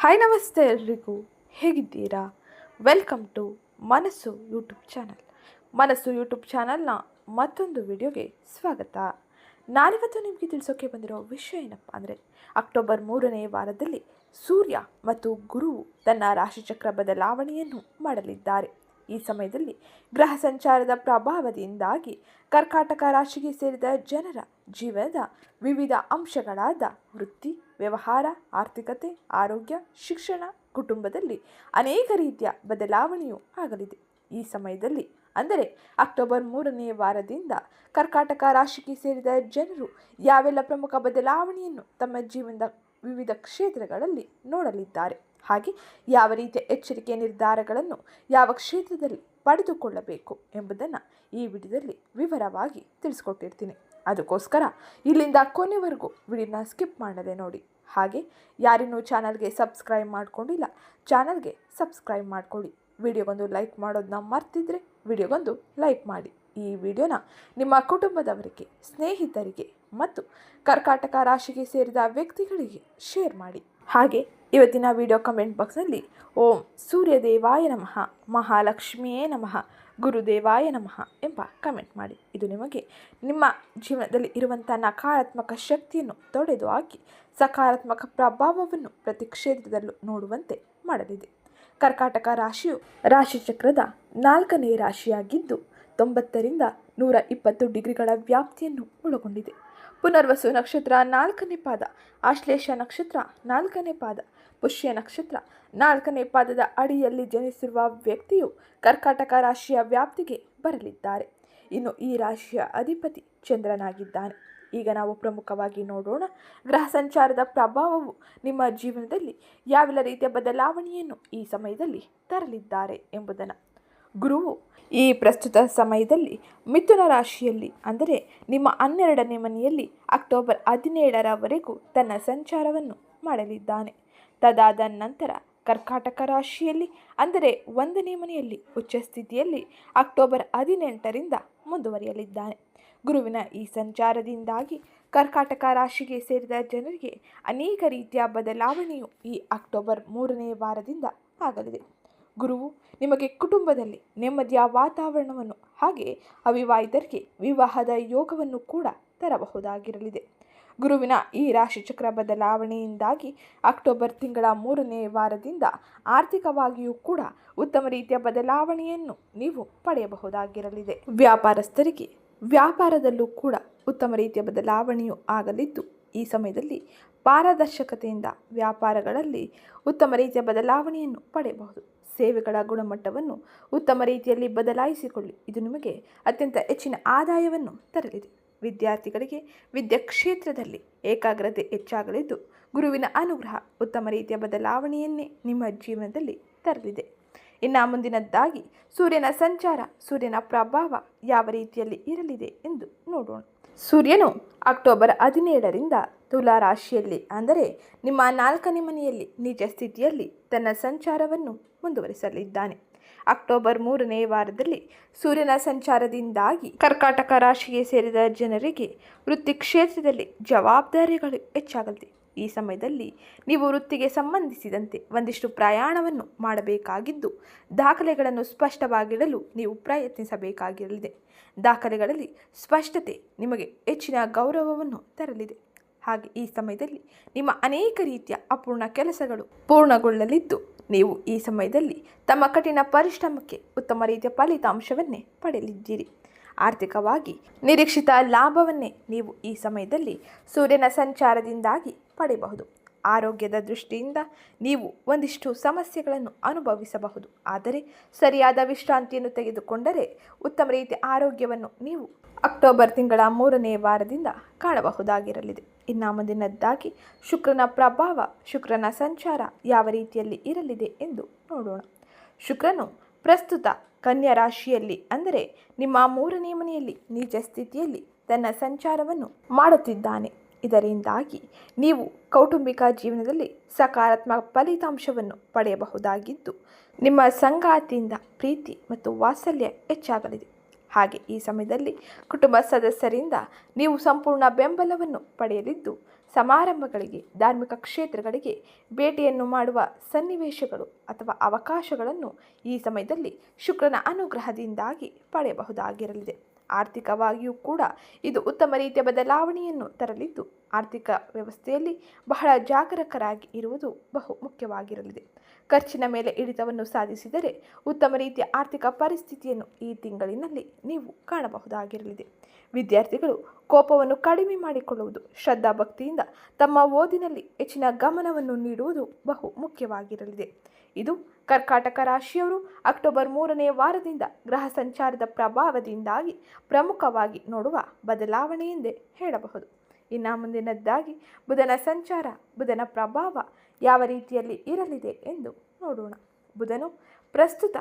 Hi ನಮಸ್ತೆ ಎಲ್ರಿಗೂ. ಹೇಗಿದ್ದೀರಾ? Welcome to Manassu YouTube channel Manassu YouTube ಚಾನಲ್ನ ಮತ್ತೊಂದು ವಿಡಿಯೋಗೆ ಸ್ವಾಗತ. ನಾನಿವತ್ತು ನಿಮಗೆ ತಿಳಿಸೋಕೆ ಬಂದಿರೋ ವಿಷಯ ಏನಪ್ಪ ಅಂದರೆ, ಅಕ್ಟೋಬರ್ ಮೂರನೇ ವಾರದಲ್ಲಿ ಸೂರ್ಯ ಮತ್ತು ಗುರುವು ತನ್ನ ರಾಶಿಚಕ್ರ ಬದಲಾವಣೆಯನ್ನು ಮಾಡಲಿದ್ದಾರೆ. ಈ ಸಮಯದಲ್ಲಿ ಗ್ರಹ ಸಂಚಾರದ ಪ್ರಭಾವದಿಂದಾಗಿ ಕರ್ಕಾಟಕ ರಾಶಿಗೆ ಸೇರಿದ ಜನರ ಜೀವನದ ವಿವಿಧ ಅಂಶಗಳಾದ ವೃತ್ತಿ, ವ್ಯವಹಾರ, ಆರ್ಥಿಕತೆ, ಆರೋಗ್ಯ, ಶಿಕ್ಷಣ, ಕುಟುಂಬದಲ್ಲಿ ಅನೇಕ ರೀತಿಯ ಬದಲಾವಣೆಯೂ ಆಗಲಿದೆ. ಈ ಸಮಯದಲ್ಲಿ ಅಂದರೆ ಅಕ್ಟೋಬರ್ ಮೂರನೇ ವಾರದಿಂದ ಕರ್ಕಾಟಕ ರಾಶಿಗೆ ಸೇರಿದ ಜನರು ಯಾವೆಲ್ಲ ಪ್ರಮುಖ ಬದಲಾವಣೆಯನ್ನು ತಮ್ಮ ಜೀವನದ ವಿವಿಧ ಕ್ಷೇತ್ರಗಳಲ್ಲಿ ನೋಡಲಿದ್ದಾರೆ? ಹಾಗೆ ಯಾವ ರೀತಿಯ ಎಚ್ಚರಿಕೆ ನಿರ್ಧಾರಗಳನ್ನು ಯಾವ ಕ್ಷೇತ್ರದಲ್ಲಿ ಪಡೆದುಕೊಳ್ಳಬೇಕು ಎಂಬುದನ್ನು ಈ ವಿಡಿಯೋದಲ್ಲಿ ವಿವರವಾಗಿ ತಿಳಿಸ್ಕೊಟ್ಟಿರ್ತೀನಿ. ಅದಕ್ಕೋಸ್ಕರ ಇಲ್ಲಿಂದ ಕೊನೆವರೆಗೂ ವಿಡಿಯೋನ ಸ್ಕಿಪ್ ಮಾಡದೆ ನೋಡಿ. ಹಾಗೆ ಯಾರಿನ್ನೂ ಚಾನಲ್ಗೆ ಸಬ್ಸ್ಕ್ರೈಬ್ ಮಾಡ್ಕೊಂಡಿಲ್ಲ, ಚಾನಲ್ಗೆ ಸಬ್ಸ್ಕ್ರೈಬ್ ಮಾಡ್ಕೊಳ್ಳಿ. ವಿಡಿಯೋಗೊಂದು ಲೈಕ್ ಮಾಡೋದನ್ನ ಮರ್ತಿದ್ರೆ ವಿಡಿಯೋಗೊಂದು ಲೈಕ್ ಮಾಡಿ. ಈ ವಿಡಿಯೋನ ನಿಮ್ಮ ಕುಟುಂಬದವರಿಗೆ, ಸ್ನೇಹಿತರಿಗೆ ಮತ್ತು ಕರ್ಕಾಟಕ ರಾಶಿಗೆ ಸೇರಿದ ವ್ಯಕ್ತಿಗಳಿಗೆ ಶೇರ್ ಮಾಡಿ. ಹಾಗೆ ಇವತ್ತಿನ ವಿಡಿಯೋ ಕಮೆಂಟ್ ಬಾಕ್ಸ್ನಲ್ಲಿ ಓಂ ಸೂರ್ಯದೇವಾಯ ನಮಃ, ಮಹಾಲಕ್ಷ್ಮಿಯೇ ನಮಃ ಗುರುದೇವಾಯ ನಮಃ ಎಂಬ ಕಮೆಂಟ್ ಮಾಡಿ. ಇದು ನಿಮಗೆ ನಿಮ್ಮ ಜೀವನದಲ್ಲಿ ಇರುವಂಥ ನಕಾರಾತ್ಮಕ ಶಕ್ತಿಯನ್ನು ತೊಡೆದು ಹಾಕಿ, ಸಕಾರಾತ್ಮಕ ಪ್ರಭಾವವನ್ನು ಪ್ರತಿ ಕ್ಷೇತ್ರದಲ್ಲೂ ನೋಡುವಂತೆ ಮಾಡಲಿದೆ. ಕರ್ಕಾಟಕ ರಾಶಿಯು ರಾಶಿಚಕ್ರದ ನಾಲ್ಕನೇ ರಾಶಿಯಾಗಿದ್ದು, ತೊಂಬತ್ತರಿಂದ ನೂರ ಇಪ್ಪತ್ತು ಡಿಗ್ರಿಗಳ ವ್ಯಾಪ್ತಿಯನ್ನು ಒಳಗೊಂಡಿದೆ. ಪುನರ್ವಸು ನಕ್ಷತ್ರ ನಾಲ್ಕನೇ ಪಾದ ಆಶ್ಲೇಷ ನಕ್ಷತ್ರ ನಾಲ್ಕನೇ ಪಾದ ಪುಷ್ಯ ನಕ್ಷತ್ರ. ನಾಲ್ಕನೇ ಪಾದದ ಅಡಿಯಲ್ಲಿ ಜನಿಸಿರುವ ವ್ಯಕ್ತಿಯು ಕರ್ಕಾಟಕ ರಾಶಿಯ ವ್ಯಾಪ್ತಿಗೆ ಬರಲಿದ್ದಾರೆ. ಇನ್ನು ಈ ರಾಶಿಯ ಅಧಿಪತಿ ಚಂದ್ರನಾಗಿದ್ದಾನೆ. ಈಗ ನಾವು ಪ್ರಮುಖವಾಗಿ ನೋಡೋಣ ಗ್ರಹ ಸಂಚಾರದ ಪ್ರಭಾವವು ನಿಮ್ಮ ಜೀವನದಲ್ಲಿ ಯಾವೆಲ್ಲ ರೀತಿಯ ಬದಲಾವಣೆಯನ್ನು ಈ ಸಮಯದಲ್ಲಿ ತರಲಿದ್ದಾರೆ ಎಂಬುದನ್ನು. ಗುರುವು ಈ ಪ್ರಸ್ತುತ ಸಮಯದಲ್ಲಿ ಮಿಥುನ ರಾಶಿಯಲ್ಲಿ, ಅಂದರೆ ನಿಮ್ಮ ಹನ್ನೆರಡನೇ ಮನೆಯಲ್ಲಿ ಅಕ್ಟೋಬರ್ ಹದಿನೇಳರವರೆಗೂ ತನ್ನ ಸಂಚಾರವನ್ನು ಮಾಡಲಿದ್ದಾನೆ. ತದಾದ ನಂತರ ಕರ್ಕಾಟಕ ರಾಶಿಯಲ್ಲಿ, ಅಂದರೆ ಒಂದನೇ ಮನೆಯಲ್ಲಿ ಉಚ್ಚ ಸ್ಥಿತಿಯಲ್ಲಿ ಅಕ್ಟೋಬರ್ ಹದಿನೆಂಟರಿಂದ ಮುಂದುವರಿಯಲಿದ್ದಾನೆ. ಗುರುವಿನ ಈ ಸಂಚಾರದಿಂದಾಗಿ ಕರ್ಕಾಟಕ ರಾಶಿಗೆ ಸೇರಿದ ಜನರಿಗೆ ಅನೇಕ ರೀತಿಯ ಬದಲಾವಣೆಯು ಈ ಅಕ್ಟೋಬರ್ ಮೂರನೇ ವಾರದಿಂದ ಆಗಲಿದೆ. ಗುರುವು ನಿಮಗೆ ಕುಟುಂಬದಲ್ಲಿ ನೆಮ್ಮದಿಯ ವಾತಾವರಣವನ್ನು ಹಾಗೆ ಅವಿವಾಹಿತರಿಗೆ ವಿವಾಹದ ಯೋಗವನ್ನು ಕೂಡ ತರಬಹುದಾಗಿರಲಿದೆ. ಗುರುವಿನ ಈ ರಾಶಿಚಕ್ರ ಬದಲಾವಣೆಯಿಂದಾಗಿ ಅಕ್ಟೋಬರ್ ತಿಂಗಳ ಮೂರನೇ ವಾರದಿಂದ ಆರ್ಥಿಕವಾಗಿಯೂ ಕೂಡ ಉತ್ತಮ ರೀತಿಯ ಬದಲಾವಣೆಯನ್ನು ನೀವು ಪಡೆಯಬಹುದಾಗಿರಲಿದೆ. ವ್ಯಾಪಾರಸ್ಥರಿಗೆ ವ್ಯಾಪಾರದಲ್ಲೂ ಕೂಡ ಉತ್ತಮ ರೀತಿಯ ಬದಲಾವಣೆಯು ಆಗಲಿದ್ದು, ಈ ಸಮಯದಲ್ಲಿ ಪಾರದರ್ಶಕತೆಯಿಂದ ವ್ಯಾಪಾರಗಳಲ್ಲಿ ಉತ್ತಮ ರೀತಿಯ ಬದಲಾವಣೆಯನ್ನು ಪಡೆಯಬಹುದು. ಸೇವೆಗಳ ಗುಣಮಟ್ಟವನ್ನು ಉತ್ತಮ ರೀತಿಯಲ್ಲಿ ಬದಲಾಯಿಸಿಕೊಳ್ಳಿ. ಇದು ನಿಮಗೆ ಅತ್ಯಂತ ಹೆಚ್ಚಿನ ಆದಾಯವನ್ನು ತರಲಿದೆ. ವಿದ್ಯಾರ್ಥಿಗಳಿಗೆ ವಿದ್ಯಾ ಕ್ಷೇತ್ರದಲ್ಲಿ ಏಕಾಗ್ರತೆ ಹೆಚ್ಚಾಗಲಿದ್ದು ಗುರುವಿನ ಅನುಗ್ರಹ ಉತ್ತಮ ರೀತಿಯ ಬದಲಾವಣೆಯನ್ನೇ ನಿಮ್ಮ ಜೀವನದಲ್ಲಿ ತರಲಿದೆ. ಇನ್ನು ಮುಂದಿನದ್ದಾಗಿ ಸೂರ್ಯನ ಸಂಚಾರ, ಸೂರ್ಯನ ಪ್ರಭಾವ ಯಾವ ರೀತಿಯಲ್ಲಿ ಇರಲಿದೆ ಎಂದು ನೋಡೋಣ. ಸೂರ್ಯನು ಅಕ್ಟೋಬರ್ ಹದಿನೇಳರಿಂದ ತುಲಾ ರಾಶಿಯಲ್ಲಿ, ಅಂದರೆ ನಿಮ್ಮ ನಾಲ್ಕನೇ ಮನೆಯಲ್ಲಿ ನಿಜ ಸ್ಥಿತಿಯಲ್ಲಿ ತನ್ನ ಸಂಚಾರವನ್ನು ಮುಂದುವರಿಸಲಿದ್ದಾನೆ. ಅಕ್ಟೋಬರ್ ಮೂರನೇ ವಾರದಲ್ಲಿ ಸೂರ್ಯನ ಸಂಚಾರದಿಂದಾಗಿ ಕರ್ಕಾಟಕ ರಾಶಿಗೆ ಸೇರಿದ ಜನರಿಗೆ ವೃತ್ತಿ ಕ್ಷೇತ್ರದಲ್ಲಿ ಜವಾಬ್ದಾರಿಗಳು ಹೆಚ್ಚಾಗಲಿದೆ. ಈ ಸಮಯದಲ್ಲಿ ನೀವು ವೃತ್ತಿಗೆ ಸಂಬಂಧಿಸಿದಂತೆ ಒಂದಿಷ್ಟು ಪ್ರಯಾಣವನ್ನು ಮಾಡಬೇಕಾಗಿದ್ದು, ದಾಖಲೆಗಳನ್ನು ಸ್ಪಷ್ಟವಾಗಿಡಲು ನೀವು ಪ್ರಯತ್ನಿಸಬೇಕಾಗಿರಲಿದೆ. ದಾಖಲೆಗಳಲ್ಲಿ ಸ್ಪಷ್ಟತೆ ನಿಮಗೆ ಹೆಚ್ಚಿನ ಗೌರವವನ್ನು ತರಲಿದೆ. ಹಾಗೆ ಈ ಸಮಯದಲ್ಲಿ ನಿಮ್ಮ ಅನೇಕ ರೀತಿಯ ಅಪೂರ್ಣ ಕೆಲಸಗಳು ಪೂರ್ಣಗೊಳ್ಳಲಿದ್ದು ನೀವು ಈ ಸಮಯದಲ್ಲಿ ತಮ್ಮ ಕಠಿಣ ಪರಿಶ್ರಮಕ್ಕೆ ಉತ್ತಮ ರೀತಿಯ ಫಲಿತಾಂಶವನ್ನೇ ಪಡೆಯಲಿದ್ದೀರಿ. ಆರ್ಥಿಕವಾಗಿ ನಿರೀಕ್ಷಿತ ಲಾಭವನ್ನೇ ನೀವು ಈ ಸಮಯದಲ್ಲಿ ಸೂರ್ಯನ ಸಂಚಾರದಿಂದಾಗಿ ಪಡೆಯಬಹುದು. ಆರೋಗ್ಯದ ದೃಷ್ಟಿಯಿಂದ ನೀವು ಒಂದಿಷ್ಟು ಸಮಸ್ಯೆಗಳನ್ನು ಅನುಭವಿಸಬಹುದು. ಆದರೆ ಸರಿಯಾದ ವಿಶ್ರಾಂತಿಯನ್ನು ತೆಗೆದುಕೊಂಡರೆ ಉತ್ತಮ ರೀತಿಯ ಆರೋಗ್ಯವನ್ನು ನೀವು ಅಕ್ಟೋಬರ್ ತಿಂಗಳ ಮೂರನೇ ವಾರದಿಂದ ಕಾಣಬಹುದಾಗಿರಲಿದೆ. ಇನ್ನು ಮುಂದಿನದ್ದಾಗಿ ಶುಕ್ರನ ಪ್ರಭಾವ, ಶುಕ್ರನ ಸಂಚಾರ ಯಾವ ರೀತಿಯಲ್ಲಿ ಇರಲಿದೆ ಎಂದು ನೋಡೋಣ. ಶುಕ್ರನು ಪ್ರಸ್ತುತ ಕನ್ಯಾ ರಾಶಿಯಲ್ಲಿ, ಅಂದರೆ ನಿಮ್ಮ ಮೂರನೇ ಮನೆಯಲ್ಲಿ ನಿಜ ಸ್ಥಿತಿಯಲ್ಲಿ ತನ್ನ ಸಂಚಾರವನ್ನು ಮಾಡುತ್ತಿದ್ದಾನೆ. ಇದರಿಂದಾಗಿ ನೀವು ಕೌಟುಂಬಿಕ ಜೀವನದಲ್ಲಿ ಸಕಾರಾತ್ಮಕ ಫಲಿತಾಂಶವನ್ನು ಪಡೆಯಬಹುದಾಗಿದ್ದು, ನಿಮ್ಮ ಸಂಗಾತಿಯಿಂದ ಪ್ರೀತಿ ಮತ್ತು ವಾತ್ಸಲ್ಯ ಹೆಚ್ಚಾಗಲಿದೆ. ಹಾಗೆ ಈ ಸಮಯದಲ್ಲಿ ಕುಟುಂಬ ಸದಸ್ಯರಿಂದ ನೀವು ಸಂಪೂರ್ಣ ಬೆಂಬಲವನ್ನು ಪಡೆಯಲಿದ್ದು, ಸಮಾರಂಭಗಳಿಗೆ, ಧಾರ್ಮಿಕ ಕ್ಷೇತ್ರಗಳಿಗೆ ಭೇಟಿಯನ್ನು ಮಾಡುವ ಸನ್ನಿವೇಶಗಳು ಅಥವಾ ಅವಕಾಶಗಳನ್ನು ಈ ಸಮಯದಲ್ಲಿ ಶುಕ್ರನ ಅನುಗ್ರಹದಿಂದಾಗಿ ಪಡೆಯಬಹುದಾಗಿರಲಿದೆ. ಆರ್ಥಿಕವಾಗಿಯೂ ಕೂಡ ಇದು ಉತ್ತಮ ರೀತಿಯ ಬದಲಾವಣೆಯನ್ನು ತರಲಿದ್ದು, ಆರ್ಥಿಕ ವ್ಯವಸ್ಥೆಯಲ್ಲಿ ಬಹಳ ಜಾಗರೂಕರಾಗಿ ಇರುವುದು ಬಹು ಮುಖ್ಯವಾಗಿರಲಿದೆ. ಖರ್ಚಿನ ಮೇಲೆ ಹಿಡಿತವನ್ನು ಸಾಧಿಸಿದರೆ ಉತ್ತಮ ರೀತಿಯ ಆರ್ಥಿಕ ಪರಿಸ್ಥಿತಿಯನ್ನು ಈ ತಿಂಗಳಿನಲ್ಲಿ ನೀವು ಕಾಣಬಹುದಾಗಿರಲಿದೆ. ವಿದ್ಯಾರ್ಥಿಗಳು ಕೋಪವನ್ನು ಕಡಿಮೆ ಮಾಡಿಕೊಳ್ಳುವುದು ಶ್ರದ್ಧಾಭಕ್ತಿಯಿಂದ ತಮ್ಮ ಓದಿನಲ್ಲಿ ಹೆಚ್ಚಿನ ಗಮನವನ್ನು ನೀಡುವುದು ಬಹು ಮುಖ್ಯವಾಗಿರಲಿದೆ. ಇದು ಕರ್ಕಾಟಕ ರಾಶಿಯವರು ಅಕ್ಟೋಬರ್ ಮೂರನೇ ವಾರದಿಂದ ಗ್ರಹ ಸಂಚಾರದ ಪ್ರಭಾವದಿಂದಾಗಿ ಪ್ರಮುಖವಾಗಿ ನೋಡುವ ಬದಲಾವಣೆ ಎಂದೇ ಹೇಳಬಹುದು. ಇನ್ನು ಮುಂದಿನದ್ದಾಗಿ ಬುಧನ ಸಂಚಾರ, ಬುಧನ ಪ್ರಭಾವ ಯಾವ ರೀತಿಯಲ್ಲಿ ಇರಲಿದೆ ಎಂದು ನೋಡೋಣ. ಬುಧನು, ಪ್ರಸ್ತುತ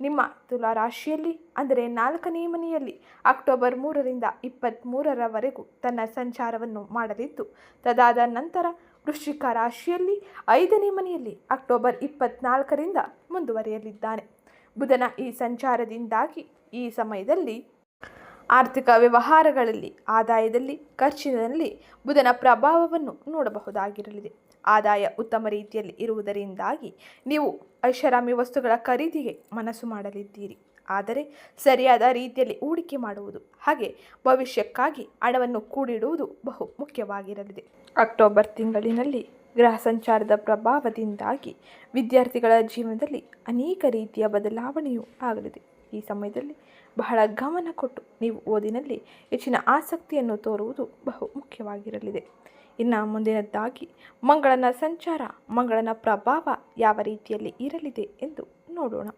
ನಿಮ್ಮ ತುಲಾ ರಾಶಿಯಲ್ಲಿ ಅಂದರೆ ನಾಲ್ಕನೇ ಮನೆಯಲ್ಲಿ, ಅಕ್ಟೋಬರ್ ಮೂರರಿಂದ ಇಪ್ಪತ್ತ್ಮೂರರವರೆಗೂ ತನ್ನ ಸಂಚಾರವನ್ನು ಮಾಡಲಿದ್ದು, ತದಾದ ನಂತರ ವೃಶ್ಚಿಕ ರಾಶಿಯಲ್ಲಿ ಐದನೇ ಮನೆಯಲ್ಲಿ ಅಕ್ಟೋಬರ್ ಇಪ್ಪತ್ನಾಲ್ಕರಿಂದ ಮುಂದುವರಿಯಲಿದ್ದಾನೆ. ಬುಧನ ಈ ಸಂಚಾರದಿಂದಾಗಿ ಈ ಸಮಯದಲ್ಲಿ ಆರ್ಥಿಕ ವ್ಯವಹಾರಗಳಲ್ಲಿ, ಆದಾಯದಲ್ಲಿ, ಖರ್ಚಿನಲ್ಲಿ ಬುಧನ ಪ್ರಭಾವವನ್ನು ನೋಡಬಹುದಾಗಿರಲಿದೆ. ಆದಾಯ ಉತ್ತಮ ರೀತಿಯಲ್ಲಿ ಇರುವುದರಿಂದಾಗಿ ನೀವು ಐಷಾರಾಮಿ ವಸ್ತುಗಳ ಖರೀದಿಗೆ ಮನಸ್ಸು ಮಾಡಲಿದ್ದೀರಿ. ಆದರೆ ಸರಿಯಾದ ರೀತಿಯಲ್ಲಿ ಹೂಡಿಕೆ ಮಾಡುವುದು ಹಾಗೆ ಭವಿಷ್ಯಕ್ಕಾಗಿ ಹಣವನ್ನು ಕೂಡಿಡುವುದು ಬಹು ಮುಖ್ಯವಾಗಿರಲಿದೆ. ಅಕ್ಟೋಬರ್ ತಿಂಗಳಿನಲ್ಲಿ ಗ್ರಹ ಸಂಚಾರದ ಪ್ರಭಾವದಿಂದಾಗಿ ವಿದ್ಯಾರ್ಥಿಗಳ ಜೀವನದಲ್ಲಿ ಅನೇಕ ರೀತಿಯ ಬದಲಾವಣೆಯೂ ಆಗಲಿದೆ. ಈ ಸಮಯದಲ್ಲಿ ಬಹಳ ಗಮನ ಕೊಟ್ಟು ನೀವು ಓದಿನಲ್ಲಿ ಹೆಚ್ಚಿನ ಆಸಕ್ತಿಯನ್ನು ತೋರುವುದು ಬಹು ಮುಖ್ಯವಾಗಿರಲಿದೆ. ಇನ್ನು ಮುಂದಿನದ್ದಾಗಿ, ಮಂಗಳನ ಸಂಚಾರ, ಮಂಗಳನ ಪ್ರಭಾವ ಯಾವ ರೀತಿಯಲ್ಲಿ ಇರಲಿದೆ ಎಂದು ನೋಡೋಣ.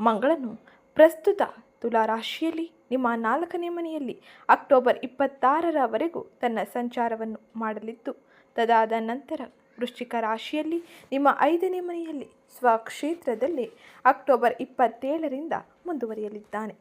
ಮಂಗಳನು ಪ್ರಸ್ತುತ ತುಲಾ ರಾಶಿಯಲ್ಲಿ, ನಿಮ್ಮ ನಾಲ್ಕನೇ ಮನೆಯಲ್ಲಿ ಅಕ್ಟೋಬರ್ ಇಪ್ಪತ್ತಾರರವರೆಗೂ ತನ್ನ ಸಂಚಾರವನ್ನು ಮಾಡಲಿದ್ದು, ತದಾದ ನಂತರ ವೃಶ್ಚಿಕ ರಾಶಿಯಲ್ಲಿ, ನಿಮ್ಮ ಐದನೇ ಮನೆಯಲ್ಲಿ ಸ್ವಕ್ಷೇತ್ರದಲ್ಲಿ ಅಕ್ಟೋಬರ್ ಇಪ್ಪತ್ತೇಳರಿಂದ ಮುಂದುವರಿಯಲಿದ್ದಾನೆ.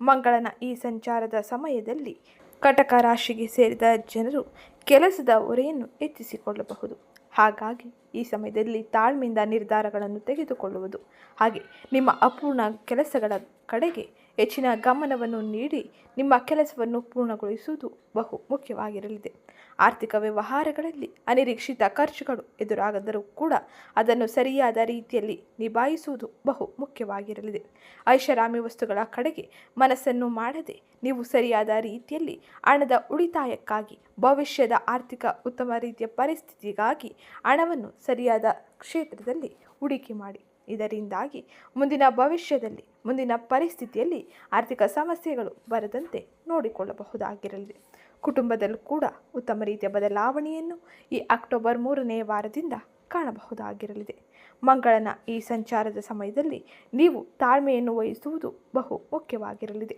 ಮಂಗಳನ ಈ ಸಂಚಾರದ ಸಮಯದಲ್ಲಿ ಕಟಕ ರಾಶಿಗೆ ಸೇರಿದ ಜನರು ಕೆಲಸದ ಹೊರೆಯನ್ನು ಹೆಚ್ಚಿಸಿಕೊಳ್ಳಬಹುದು. ಹಾಗಾಗಿ ಈ ಸಮಯದಲ್ಲಿ ತಾಳ್ಮೆಯಿಂದ ನಿರ್ಧಾರಗಳನ್ನು ತೆಗೆದುಕೊಳ್ಳುವುದು. ಹಾಗೆ ನಿಮ್ಮ ಅಪೂರ್ಣ ಕೆಲಸಗಳ ಕಡೆಗೆ ಹೆಚ್ಚಿನ ಗಮನವನ್ನು ನೀಡಿ ನಿಮ್ಮ ಕೆಲಸವನ್ನು ಪೂರ್ಣಗೊಳಿಸುವುದು ಬಹು ಮುಖ್ಯವಾಗಿರಲಿದೆ. ಆರ್ಥಿಕ ವ್ಯವಹಾರಗಳಲ್ಲಿ ಅನಿರೀಕ್ಷಿತ ಖರ್ಚುಗಳು ಎದುರಾಗದರೂ ಕೂಡ ಅದನ್ನು ಸರಿಯಾದ ರೀತಿಯಲ್ಲಿ ನಿಭಾಯಿಸುವುದು ಬಹು ಮುಖ್ಯವಾಗಿರಲಿದೆ. ಐಷಾರಾಮಿ ವಸ್ತುಗಳ ಕಡೆಗೆ ಮನಸ್ಸನ್ನು ಮಾಡದೆ ನೀವು ಸರಿಯಾದ ರೀತಿಯಲ್ಲಿ ಹಣದ ಉಳಿತಾಯಕ್ಕಾಗಿ, ಭವಿಷ್ಯದ ಆರ್ಥಿಕ ಉತ್ತಮ ರೀತಿಯ ಪರಿಸ್ಥಿತಿಗಾಗಿ ಹಣವನ್ನು ಸರಿಯಾದ ಕ್ಷೇತ್ರದಲ್ಲಿ ಹೂಡಿಕೆ ಮಾಡಿ. ಇದರಿಂದಾಗಿ ಮುಂದಿನ ಭವಿಷ್ಯದಲ್ಲಿ, ಮುಂದಿನ ಪರಿಸ್ಥಿತಿಯಲ್ಲಿ ಆರ್ಥಿಕ ಸಮಸ್ಯೆಗಳು ಬರದಂತೆ ನೋಡಿಕೊಳ್ಳಬಹುದಾಗಿರಲಿದೆ ಕುಟುಂಬದಲ್ಲೂ ಕೂಡ ಉತ್ತಮ ರೀತಿಯ ಬದಲಾವಣೆಯನ್ನು ಈ ಅಕ್ಟೋಬರ್ ಮೂರನೇ ವಾರದಿಂದ ಕಾಣಬಹುದಾಗಿರಲಿದೆ. ಮಂಗಳನ ಈ ಸಂಚಾರದ ಸಮಯದಲ್ಲಿ ನೀವು ತಾಳ್ಮೆಯನ್ನು ವಹಿಸುವುದು ಬಹು ಮುಖ್ಯವಾಗಿರಲಿದೆ.